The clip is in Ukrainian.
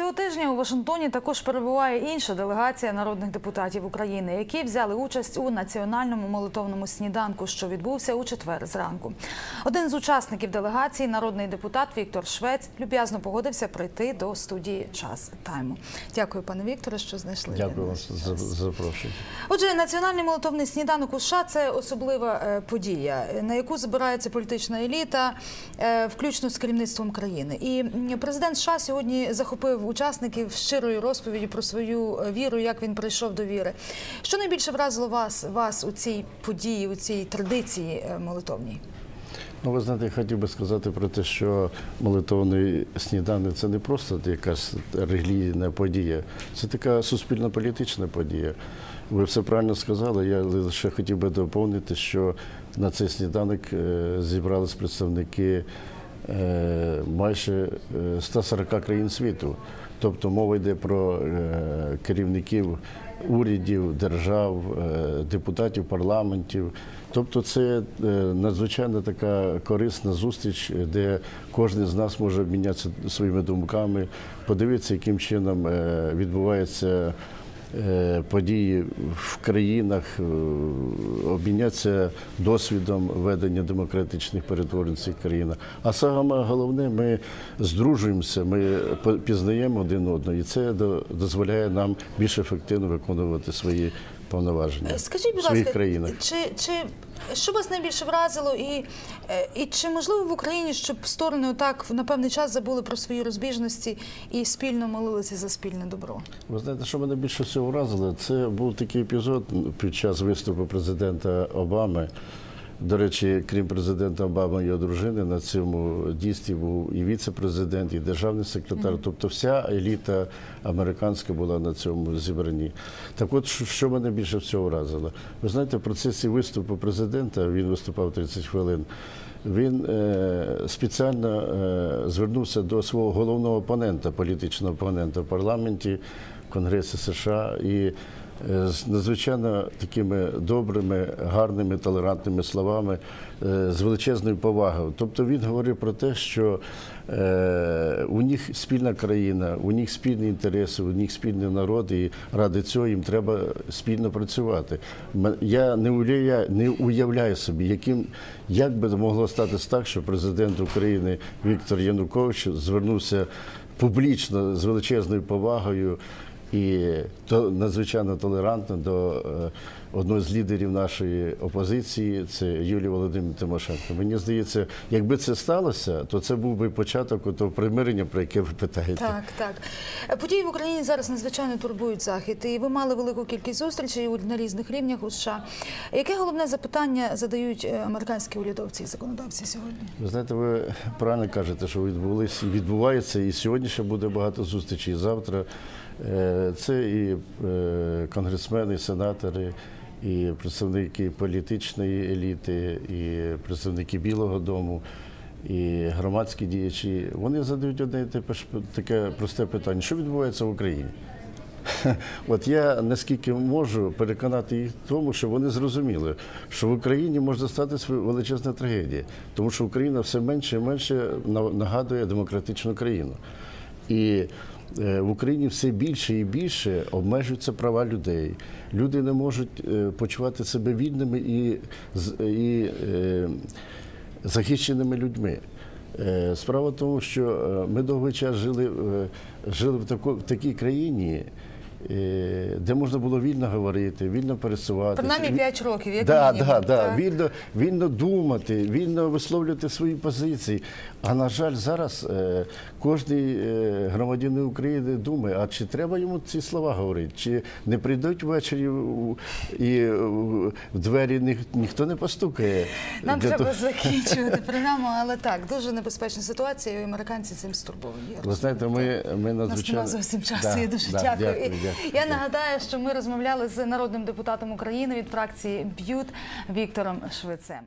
Цього тижня у Вашингтоні також перебуває інша делегація народних депутатів України, які взяли участь у національному молитовному сніданку, що відбувся у четвер зранку. Один з учасників делегації, народний депутат Віктор Швець, люб'язно погодився прийти до студії час тайму. Дякую, пане Вікторе, що знайшли. Дякую вам за запрошення. Отже, національний молитовний сніданок у США – це особлива е, подія, на яку збирається політична еліта, е, включно з керівництвом країни. І президент США сьогодні захопив учасників щирою розповіді про свою е, віру, як він прийшов до віри. Що найбільше вразило вас, вас у цій події, у цій традиції е, молитовній? Ну, ви знаєте, я хотів би сказати про те, що молитовний сніданок це не просто якась релігійна подія, це така суспільно-політична подія. Ви все правильно сказали. Я лише хотів би доповнити, що на цей сніданок е, зібрались представники майже е, 140 країн світу. Тобто мова йде про е, керівників урядів, держав, е, депутатів парламентів. Тобто це е, надзвичайно така корисна зустріч, де кожен з нас може обмінятися своїми думками, подивитися, яким чином е, відбуваються е, події в країнах, е, обмінятися досвідом ведення демократичних перетворень в цих країнах. А саме головне, ми здружуємося, ми пізнаємо один одного, і це дозволяє нам більш ефективно виконувати свої повноваження Е, Скажіть, будь ласка, країнах. чи, чи що вас найбільше вразило, і, е, і чи можливо в Україні, щоб сторони отак на певний час забули про свої розбіжності і спільно молилися за спільне добро? Ви знаєте, що мене більше всього вразило? Це був такий епізод під час виступу президента Обами. До речі, крім президента Обами і його дружини, на цьому дійстві був і віце-президент, і державний секретар. Тобто вся еліта американська була на цьому зібранні. Так от, що- мене більше всього вразило? Ви знаєте, в процесі виступу президента, він виступав 30 хвилин, він е, спеціально е, звернувся до свого головного опонента, політичного опонента в парламенті, в Конгресі США і з надзвичайно такими добрими, гарними, толерантними словами, е, з величезною повагою. Тобто він говорив про те, що е, у них спільна країна, у них спільні інтереси, у них спільний народ, і ради цього їм треба спільно працювати. Я не уявляю, не уявляю собі, яким як би могло статися так, що президент України Віктор Янукович звернувся публічно з величезною повагою і то надзвичайно толерантно до е, одного з лідерів нашої опозиції, це Юлії Володимир Тимошенко. Мені здається, якби це сталося, то це був би початок того примирення, про яке ви питаєте. Так, так. Події в Україні зараз надзвичайно турбують захід, і ви мали велику кількість зустрічей на різних рівнях у США. Яке головне запитання задають е, американські урядовці і законодавці сьогодні? Ви знаєте, ви правильно кажете, що відбулися відбувається, і сьогодні ще буде багато зустрічей. і Завтра це і е, конгресмени, і сенатори, і представники політичної еліти, і представники Білого Дому, і громадські діячі. Вони задають одне таке просте питання: що відбувається в Україні? От я наскільки можу переконати їх в тому, що вони зрозуміли, що в Україні може статися величезна трагедія, тому що Україна все менше і менше на- нагадує демократичну країну. І е, в Україні все більше і більше обмежуються права людей. Люди не можуть е, почувати себе вільними і, і е, захищеними людьми. Е, Справа в тому, що е, ми довгий час жили, е, жили в, такій країні, е, де можна було вільно говорити, вільно пересуватися. Принаймні 5 років, як да, мінімум, да, да. Вільно, вільно думати, вільно висловлювати свої позиції. А на жаль, зараз е, кожен е, громадянин України думає, а чи треба йому ці слова говорити, чи не прийдуть ввечері і е, в двері ніх, ніхто не постукає. Нам треба того- закінчувати програму, але так, дуже небезпечна ситуація, і американці цим стурбовані. Ви знаєте, ми, ми У нас надзвичайно... немає зовсім часу. Да, я дуже да, дякую, дякую. Я нагадаю, що ми розмовляли з народним депутатом України від фракції Б'ют Віктором Швецем.